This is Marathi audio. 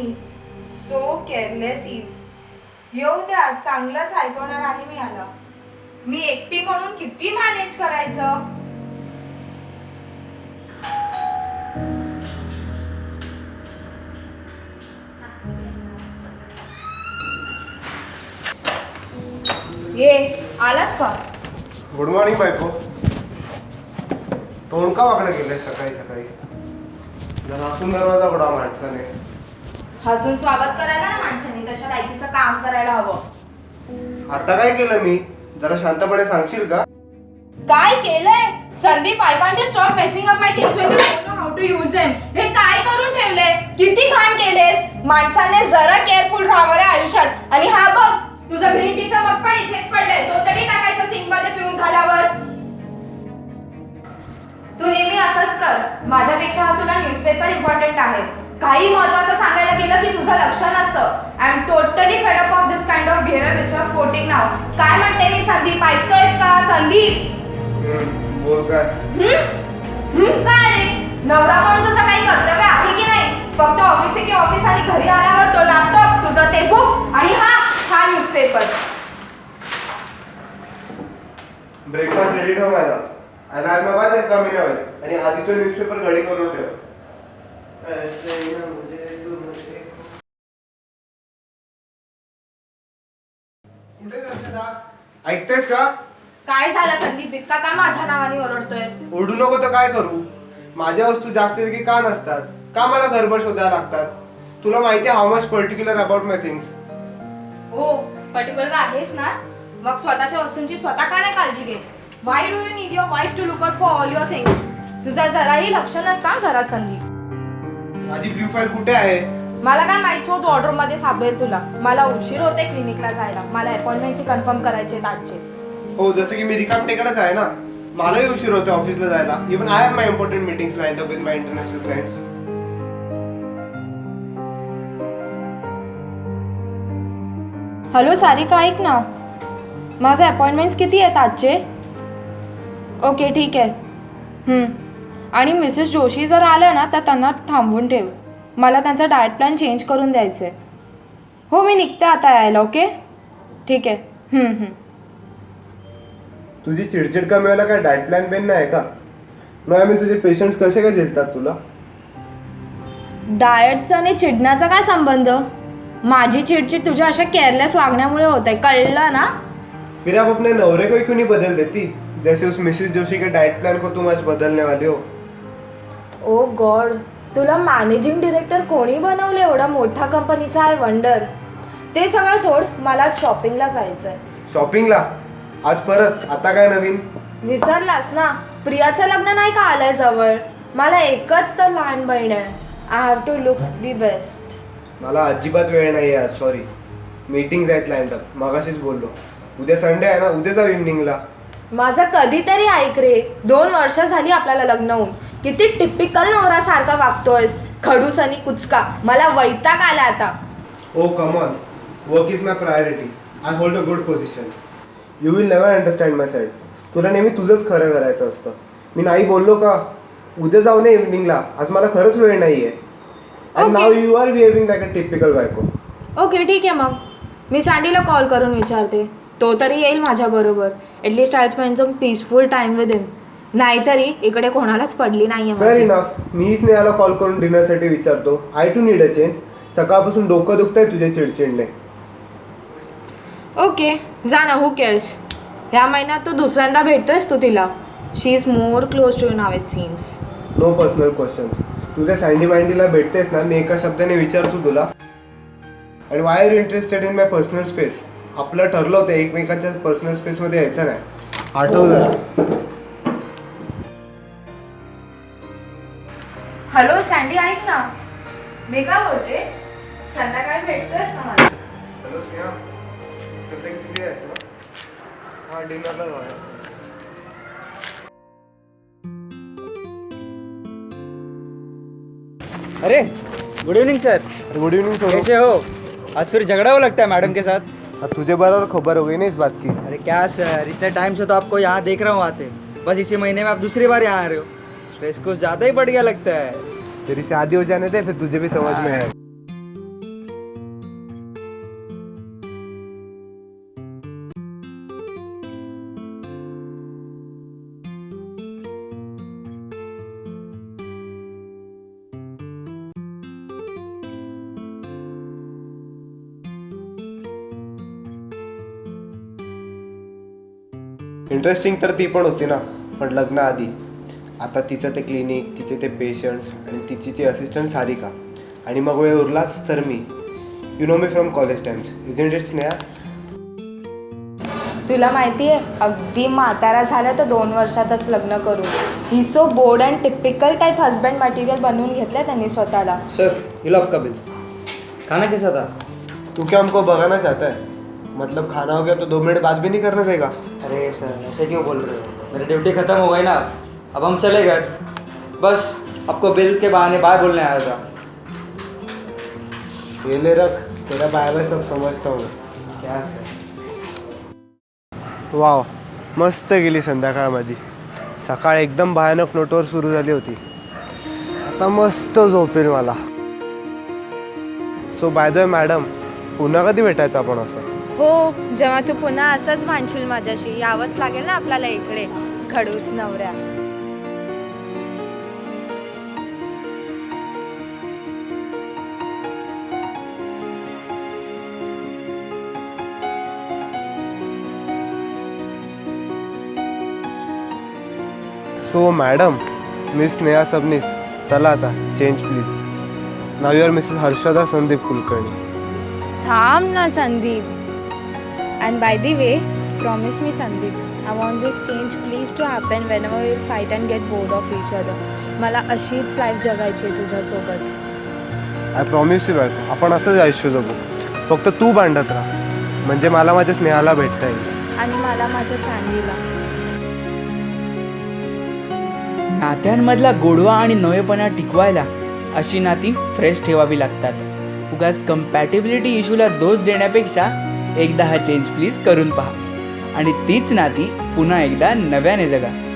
मी सो केअरलेस इज येऊ द्या चांगलंच ऐकवणार आहे मी आला मी एकटी म्हणून किती मॅनेज करायचं? ये आलास का? गुड मॉर्निंग बायको. तोंड का वाकडं केलंय सकाळी सकाळी? जर हसून दरवाजा उघडा माणसाने. हसून स्वागत करायला ना माणसाने तशा लायकीचं काम करायला हवं. आता काय केलं मी? जरा शांतपणे सांगशील का? काय केलंय? Sandeep I want to stop messing up my things when you don't know how to use them हे काय करून ठेवले किती घाण केलेस? माणसाने जरा केअरफुल राहावं रे आयुष्यात. आणि हा बघ तुझं ग्रीन टीचा मग पण इथेच पडलाय. तो तरी टाकायचा सिंकमध्ये पिऊन झाल्यावर. तू नेहमी असंच कर. माझ्यापेक्षा हा तुला न्यूजपेपर इम्पॉर्टंट आहे. काही महत्वाचं की तुझं लक्ष नसतं I am totally fed up of this kind of behaviour which was sporting नाव काय म्हणते मी संदीप? ऐकतोयस का? संदीप? बोल काय? काय रे? नवरा म्हणून तुझं काही कर्तव्य आहे की नाही? फक्त ऑफिस आहे की ऑफिस आणि घरी आल्यावर तो लॅपटॉप तुझं ते बुक्स आणि हा हा न्यूजपेपर ब्रेकफास्ट रेडी ठेव माझा. आणि आज मग बाय कमी आणि आधी तो न्यूजपेपर घडी करून ठेव. ऐकतेस का? काय झालं संदीप? इतका का माझ्या नावाने ओरडतोयस? ओढू नको तर काय करू? माझ्या वस्तू जागच्या जागी का नसतात? का मला घरभर शोधायला लागतात? तुला माहिती how much particular about my things हो पर्टिक्युलर आहेस ना? मग स्वतःच्या वस्तूंची स्वतः का नाही काळजी घेत? Why do you need your wife to look out for all your things तुझा जराही लक्ष नसता घरात संदीप. माझी ब्ल्यू फाईल कुठे आहे? मला काय माहिती होत ऑर्डरमध्ये सापडेल तुला. मला उशीर होते क्लिनिकला जायला. मला अपॉइंटमेंटची कन्फर्म करायचे आजचे. हो जसं की मी रिकाम टेकडेच आहे ना. मलाही उशीर होतो ऑफिसला जायला. Even I have my important meetings line up with my international clients hello Sarika ऐक ना. माझे अपॉइंटमेंट्स किती आहेत आजचे? ओके ठीक आहे. हम्म. आणि मिसेस जोशी जर आल्या ना तर त्यांना थांबवून ठेव. मला त्यांचा डाएट प्लॅन चेंज करून द्यायचं आहे हो मी निघते आता यायला ओके ठीक आहे. हम्म, हम्म. तुझी चिडचिड कमी व्हायला काय डाएट प्लॅन पेन नाही आहे का? नो आय मीन तुझे पेशंट्स कसे काय झेलतात तुला? डाएटचा आणि चिडण्याचा काय संबंध? माझी चिडचिड तुझ्या अशा केअरलेस वागण्यामुळे होत आहे कळलं ना? फिर आप अपने नवरे को ही क्यों नहीं बदल देती? जैसे उस मिसेस जोशी के डाइट प्लान को तुम आज बदलने वाले हो। ओ गॉड तुला मॅनेजिंग डिरेक्टर कोणी बनवलं एवढा मोठा कंपनीचा आहे वंडर ते सगळं सोड मला शॉपिंगला जायचं आहे शॉपिंगला आज परत? आता काय नवीन? विसरलास ना? प्रियाचं लग्न नाही का आलंय जवळ? मला एकच तर लहान बहीण आहे. I have to look the best मला अजिबात वेळ नाही आहे आज सॉरी मीटिंग्स आहेत लाईन अप मगाशीच बोललो. उद्या संडे आहे ना? उद्या जाऊ इव्हनिंगला माझं कधीतरी ऐक रे. दोन वर्ष झाली आपल्याला लग्न होऊन. किती टिपिकल नवरासारखा वागतोयस. खडूस आणि कुचका. मला वैताग आला आता. ओ come on work is my priority I hold a good position you will never understand my side तुला नेहमी तुझंच खरं करायचं असतं. मी नाही बोललो का? उद्या जाऊ नये इव्हनिंगला आज मला खरंच वेळ नाही आहे and Okay. Now you are behaving like a typical बायको. ओके ठीक आहे मग. मी सँडीला कॉल करून विचारते. तो तरी येईल माझ्याबरोबर at least I spend some peaceful time with him नाहीतरी इकडे कोणालाच पडली नाही फेअर आहे इनफ मीच स्नेहाला कॉल करून डिनरसाठी विचारतो. I too need a change सकाळपासून डोकं दुखतंय तुझ्या चिडचिडने ओके जा ना हू केअर्स ह्या महिन्यात तू दुसऱ्यांदा भेटतोयस तू तिला. She is more close to you now it seems no personal questions तुझ्या सँडी माइंडीला भेटतेस ना मी एका शब्दाने विचारतो तुला. आणि why are interested in my personal space आपलं ठरलं होतं एकमेकाच्या पर्सनल स्पेसमध्ये यायचं नाही. आठव जरा. हॅलो सँडी ऐक ना. मी काय बोलते? संध्याकाळी भेटतोयस ना मला? हॅलो स्नेहा सध्या फ्री आहेस ना हाँ डिनरला जाऊया. अरे good evening sir good evening कैसे हो? आज फिर झगड़ा हो लगता है मैडम के साथ. अब तुझे बराबर खबर हो गई ना इस बात की। अरे क्या सर इतने टाइम से तो आपको यहाँ देख रहा हूँ आते। बस इसी महीने में आप दूसरी बार यहाँ आ रहे हो। स्ट्रेस कुछ ज़्यादा ही बढ़िया लगता है। तेरी शादी हो जाने दे, फिर तुझे भी समझ में है। इंटरेस्टिंग तर ती पण होती ना, पण लग्नाआधी आता तिचं ते क्लिनिक तिचे ते पेशंट्स आणि तिची ती असिस्टंट सारिका आणि मग वेळ उरलाच तर मी. You know me from college times isn't it's Sneha? तुला माहिती आहे अगदी म्हातारा झाला तर दोन वर्षातच लग्न करू. He so bored and typical type husband material बनवून घेतलं त्यांनी स्वतःला. सर ये लो आपका बिल खाना कैसा था? तू क्या हमको भगाना चाहता है? मतलब खाना हो गया तो दो मिनट बाद भी नहीं करने देगा। अरे सर ऐसे क्यों बोल रहे हो? मेरी ड्यूटी खत्म हो गई ना। अब हम चले गए। बस आपको बिल के बहाने बाय बोलने आया था। ये ले रख तेरा बाय बाय सब समझता हूँ क्या सर? वाव मस्त गेली संध्याकाळ माझी सकाळ एकदम भयानक नोटवर सुरू झाली होती। आता मस्त झोपेल मला। सो बाय द मॅडम पुन्हा कधी भेटायचं आपण असं? हो जेव्हा तू पुन्हा असंच मानशील माझ्याशी यावंच लागेल ना आपल्याला इकडे खडूस नवऱ्या. So madam miss Sneha Sabnis चला आता change please. Now your Mrs Harshada Sandeep Kulkarni. थांब ना Sandeep. And by the way promise me Sandeep I want this change please to happen whenever will fight and get bored of each other मला अशीच लाईफ जगायची आहे तुझ्यासोबत. आय प्रॉमिस यू बॅक आपण असंच आयुष्य जगू. फक्त तू भांडत राहा. म्हणजे मला माझ्या स्नेहाला भेटता येईल. आणि मला माझ्या सँडीला नात्यांमधला गोडवा आणि नवेपणा टिकवायला अशी नाती फ्रेश ठेवावी लागतात. उगाच कम्पॅटेबिलिटी इश्यूला दोष देण्यापेक्षा एकदा हा चेंज प्लीज करून पहा. आणि तीच नाती पुन्हा एकदा नव्याने जगा.